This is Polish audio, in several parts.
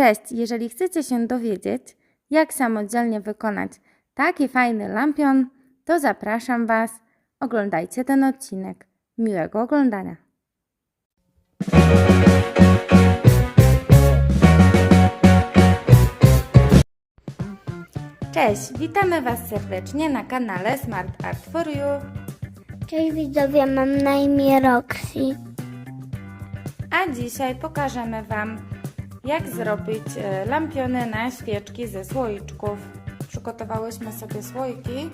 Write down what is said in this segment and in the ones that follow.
Cześć! Jeżeli chcecie się dowiedzieć, jak samodzielnie wykonać taki fajny lampion, to zapraszam Was. Oglądajcie ten odcinek. Miłego oglądania. Cześć, witamy Was serdecznie na kanale Smart Art for You. Cześć widzowie, mam na imię Roxy. A dzisiaj pokażemy Wam, jak zrobić e, lampiony na świeczki ze słoiczków. Przygotowałyśmy sobie słoiki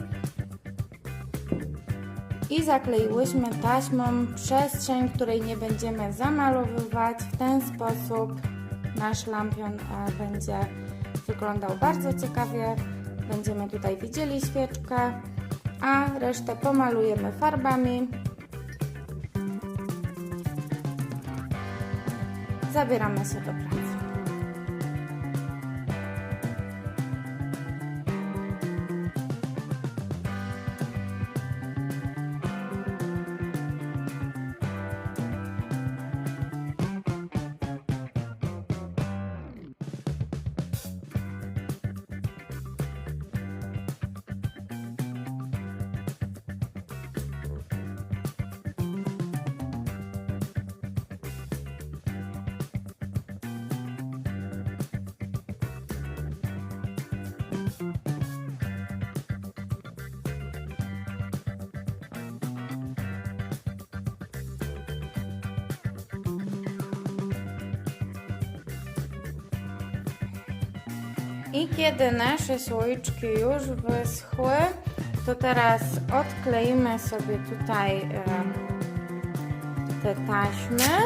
i zakleiłyśmy taśmą przestrzeń, której nie będziemy zamalowywać. W ten sposób nasz lampion e, będzie wyglądał bardzo ciekawie. Będziemy tutaj widzieli świeczkę, a resztę pomalujemy farbami. zabieramy się do pracy. I kiedy nasze słoiczki już wyschły, to teraz odkleimy sobie tutaj te taśmy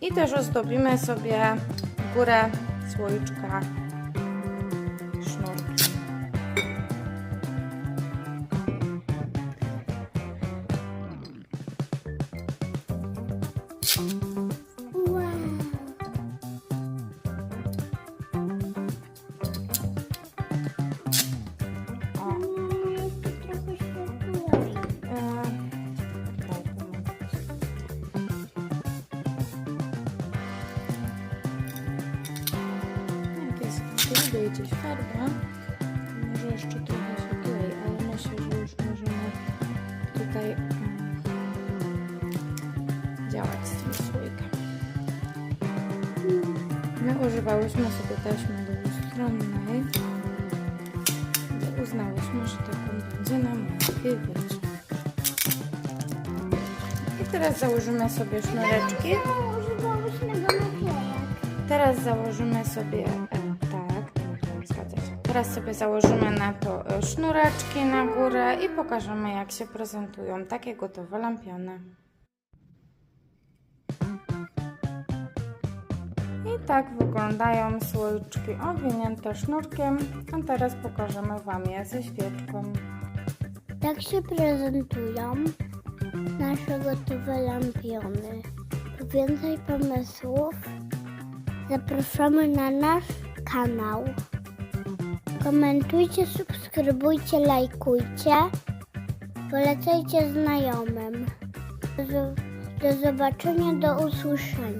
i też ozdobimy sobie górę słoiczka sznurkiem. Wow. Lubię gdzieś farba, może jeszcze trochę się klei, ale myślę, że już możemy tutaj mm, działać z tym słoikiem. My używałyśmy sobie taśmy dwustronnej, bo uznałyśmy, że taką będzie nam łatwiej być. I teraz założymy sobie sznureczki. Teraz założymy sobie, e, tak, się. Teraz sobie założymy na to e, sznureczki na górę i pokażemy jak się prezentują takie gotowe lampiony. I tak wyglądają słoiczki owinięte sznurkiem, a teraz pokażemy Wam je ze świeczką. Tak się prezentują nasze gotowe lampiony. Po więcej pomysłów zapraszamy na nasz kanał. Komentujcie, subskrybujcie, lajkujcie, polecajcie znajomym. Do, zobaczenia, do usłyszenia.